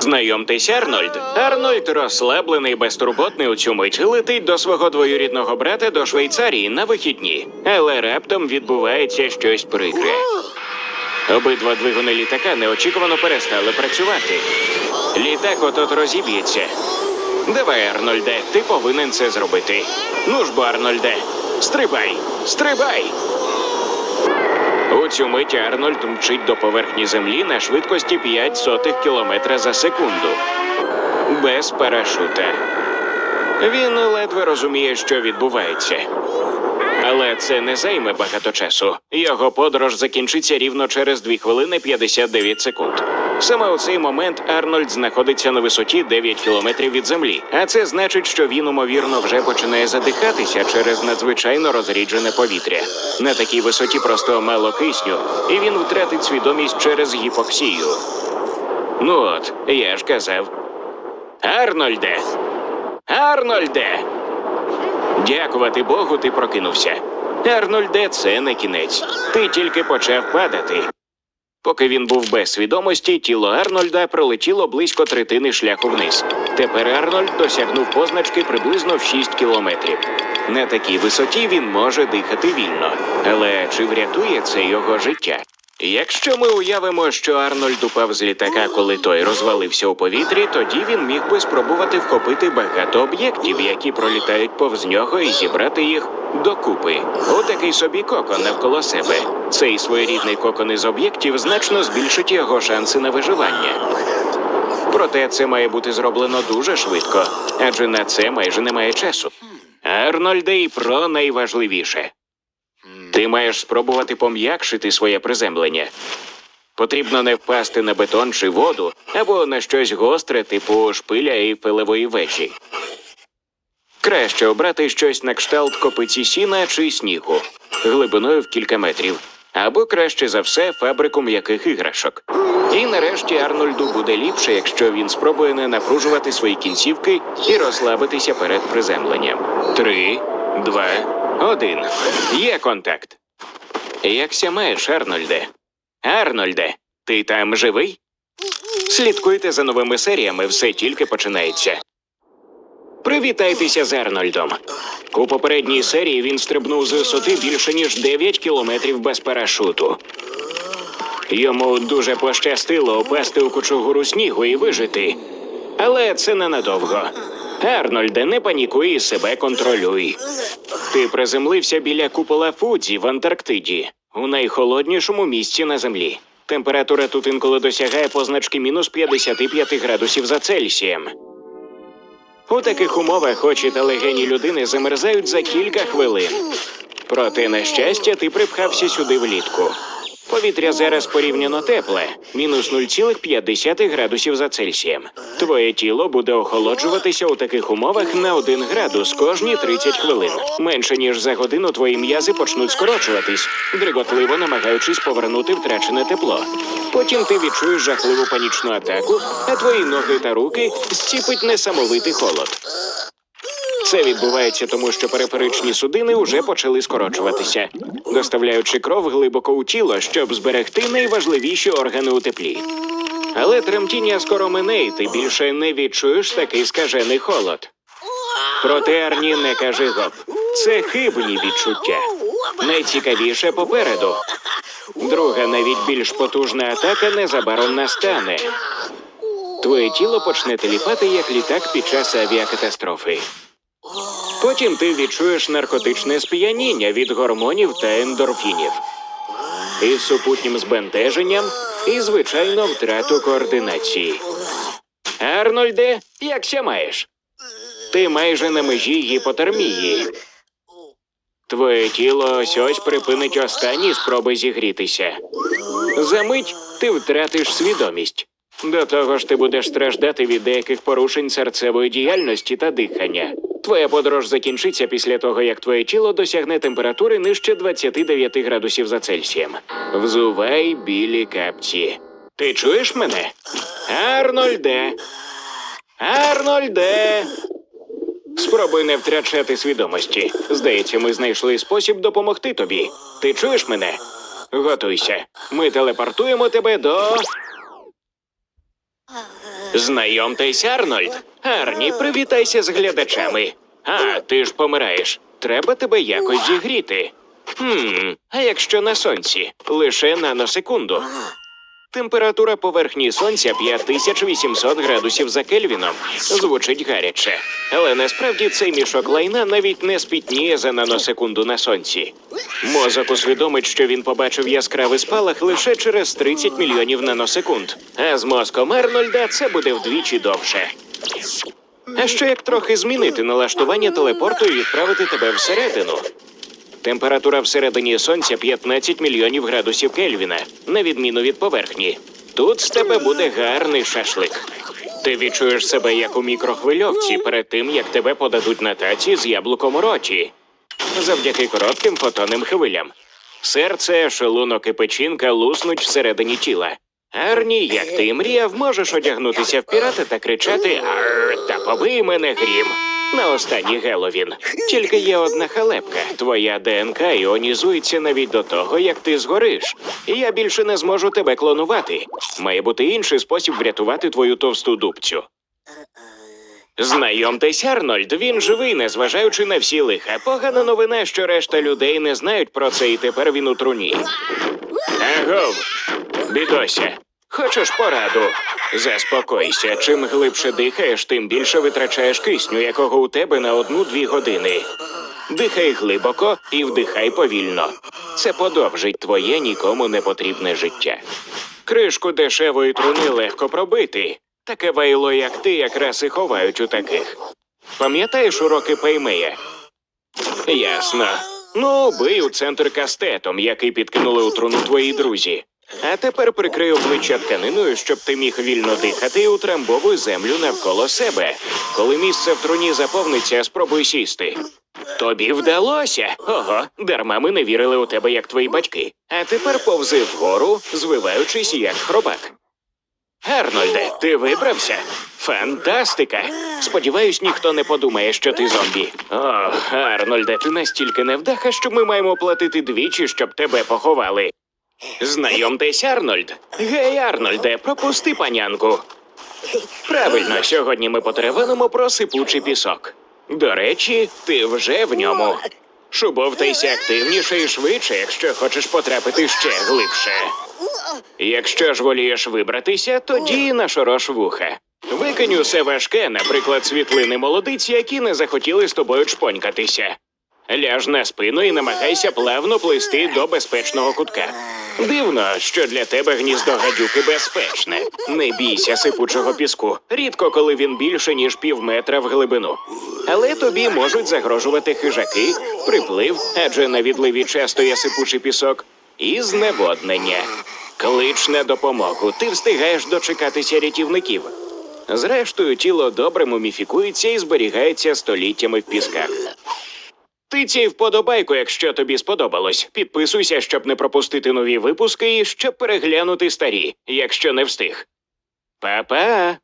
Знайомтесь, Арнольд. Арнольд розслаблений, безтурботний у цю мить летить до свого двоюрідного брата до Швейцарії на вихідні, але раптом відбувається щось прикре. Обидва двигуни літака неочікувано перестали працювати. Літак отот розіб'ється. Давай, Арнольде, ти повинен це зробити. Ну ж бо, Арнольде, стрибай, стрибай. Цю мить Арнольд мчить до поверхні землі на швидкості 5 сотих кілометра за секунду. Без парашута. Він ледве розуміє, що відбувається. Але це не займе багато часу. Його подорож закінчиться рівно через 2 хвилини 59 секунд. Саме у цей момент Арнольд знаходиться на висоті 9 кілометрів від землі, а це значить, що він умовірно вже починає задихатися через надзвичайно розріджене повітря. На такій висоті просто мало кисню, і він втратить свідомість через гіпоксію. Ну от, я ж казав. Арнольде! Арнольде! Дякувати Богу, ти прокинувся. Арнольде, це не кінець. Ти тільки почав падати. Поки він був без свідомості, тіло Арнольда пролетіло близько третини шляху вниз. Тепер Арнольд досягнув позначки приблизно в 6 кілометрів. На такій висоті він може дихати вільно. Але чи врятує це його життя? Якщо ми уявимо, що Арнольд упав з літака, коли той розвалився у повітрі, тоді він міг би спробувати вхопити багато об'єктів, які пролітають повз нього, і зібрати їх докупи. Отакий собі кокон навколо себе. Цей своєрідний кокон із об'єктів значно збільшить його шанси на виживання. Проте це має бути зроблено дуже швидко, адже на це майже немає часу. Арнольде, і про найважливіше. Ти маєш спробувати пом'якшити своє приземлення. Потрібно не впасти на бетон чи воду або на щось гостре, типу шпиля і филевої вежі. Краще обрати щось на кшталт копиці сіна чи снігу, глибиною в кілька метрів, або краще за все фабрику м'яких іграшок. І нарешті Арнольду буде ліпше, якщо він спробує не напружувати свої кінцівки і розслабитися перед приземленням. Три, два, один. Є контакт. Якся маєш, Арнольде? Арнольде, ти там живий? Слідкуйте за новими серіями, все тільки починається. Привітайтеся з Арнольдом. У попередній серії він стрибнув з висоти більше ніж 9 кілометрів без парашуту. Йому дуже пощастило опасти у кучугуру снігу і вижити. Але це ненадовго. Арнольде, не панікуй і себе контролюй. Ти приземлився біля купола Фудзі в Антарктиді, у найхолоднішому місці на землі. Температура тут інколи досягає позначки мінус 55 градусів за Цельсієм. У таких умовах очі та легені людини замерзають за кілька хвилин. Проте, на щастя, ти припхався сюди влітку. Повітря зараз порівняно тепле, мінус 0,5 градусів за Цельсієм. Твоє тіло буде охолоджуватися у таких умовах на 1 градус кожні 30 хвилин. Менше ніж за годину твої м'язи почнуть скорочуватись, дриготливо намагаючись повернути втрачене тепло. Потім ти відчуєш жахливу панічну атаку, а твої ноги та руки зціпить несамовитий холод. Це відбувається тому, що периферичні судини вже почали скорочуватися, доставляючи кров глибоко у тіло, щоб зберегти найважливіші органи у теплі. Але тремтіння скоро мине, і ти більше не відчуєш такий скажений холод. Проте Арні не каже гоп. Це хибні відчуття. Найцікавіше попереду. Друга, навіть більш потужна атака незабаром настане. Твоє тіло почне теліпати як літак під час авіакатастрофи. Потім ти відчуєш наркотичне сп'яніння від гормонів та ендорфінів, із супутнім збентеженням і, звичайно, втрату координації. Арнольде, якся маєш? Ти майже на межі гіпотермії. Твоє тіло ось ось припинить останні спроби зігрітися. Замить ти втратиш свідомість. До того ж, ти будеш страждати від деяких порушень серцевої діяльності та дихання. Твоя подорож закінчиться після того, як твоє тіло досягне температури нижче 29 градусів за Цельсієм. Взувай білі капці. Ти чуєш мене? Арнольде. Арнольде. Спробуй не втрачати свідомості. Здається, ми знайшли спосіб допомогти тобі. Ти чуєш мене? Готуйся. Ми телепортуємо тебе до. Знайомтесь, Арнольд. Арні, привітайся з глядачами. А, ти ж помираєш. Треба тебе якось зігріти. Хм, а якщо на сонці? Лише наносекунду. Температура поверхні сонця 5800 градусів за Кельвіном. Звучить гаряче. Але насправді цей мішок лайна навіть не спітніє за наносекунду на сонці. Мозок усвідомить, що він побачив яскравий спалах лише через 30 мільйонів наносекунд. А з мозком Арнольда це буде вдвічі довше. А що як трохи змінити налаштування телепорту і відправити тебе всередину? Температура всередині сонця 15 мільйонів градусів Кельвіна, на відміну від поверхні. Тут з тебе буде гарний шашлик. Ти відчуєш себе як у мікрохвильовці перед тим, як тебе подадуть на таці з яблуком у роті. Завдяки коротким фотонним хвилям. Серце, шлунок і печінка луснуть всередині тіла. Арні, як ти і мріяв, можеш одягнутися в пірата та кричати «Арр, та побий мене грім. На останній Геловін. Тільки є одна халепка. Твоя ДНК іонізується навіть до того, як ти згориш. І я більше не зможу тебе клонувати. Має бути інший спосіб врятувати твою товсту дубцю. Знайомтесь, Арнольд, він живий, незважаючи на всі лиха. Погана новина, що решта людей не знають про це, і тепер він у труні. Агов, бідося, хочеш пораду? Заспокойся, чим глибше дихаєш, тим більше витрачаєш кисню, якого у тебе на одну-дві години. Дихай глибоко і вдихай повільно. Це подовжить твоє нікому не потрібне життя. Кришку дешевої труни легко пробити. Таке вайло, як ти, якраз і ховають у таких. Пам'ятаєш уроки Пеймея? Ясно. Ну, бий у центр кастетом, який підкинули у труну твої друзі. А тепер прикрий обличчя тканиною, щоб ти міг вільно дихати і утрамбовуй землю навколо себе. Коли місце в труні заповниться, спробуй сісти. Тобі вдалося. Ого, дарма ми не вірили у тебе, як твої батьки. А тепер повзи вгору, звиваючись як хробак. Арнольде, ти вибрався? Фантастика! Сподіваюсь, ніхто не подумає, що ти зомбі. О, Арнольде, ти настільки невдаха, що ми маємо платити двічі, щоб тебе поховали. Знайомтесь, Арнольд. Гей, Арнольде, пропусти панянку. Правильно, сьогодні ми потеревенимо про сипучий пісок. До речі, ти вже в ньому. Шубовтайся активніше і швидше, якщо хочеш потрапити ще глибше. Якщо ж волієш вибратися, тоді нашорош вуха. Викинь усе важке, наприклад, світлини молодиць, які не захотіли з тобою чпонькатися. Ляж на спину і намагайся плавно плисти до безпечного кутка. Дивно, що для тебе гніздо гадюки безпечне. Не бійся сипучого піску. Рідко коли він більше ніж пів метра в глибину. Але тобі можуть загрожувати хижаки, приплив, адже на відливі часто є сипучий пісок, і зневоднення. Клич на допомогу. Ти встигаєш дочекатися рятівників. Зрештою, тіло добре муміфікується і зберігається століттями в пісках. Тицяй вподобайку, якщо тобі сподобалось. Підписуйся, щоб не пропустити нові випуски і щоб переглянути старі, якщо не встиг. Па-па!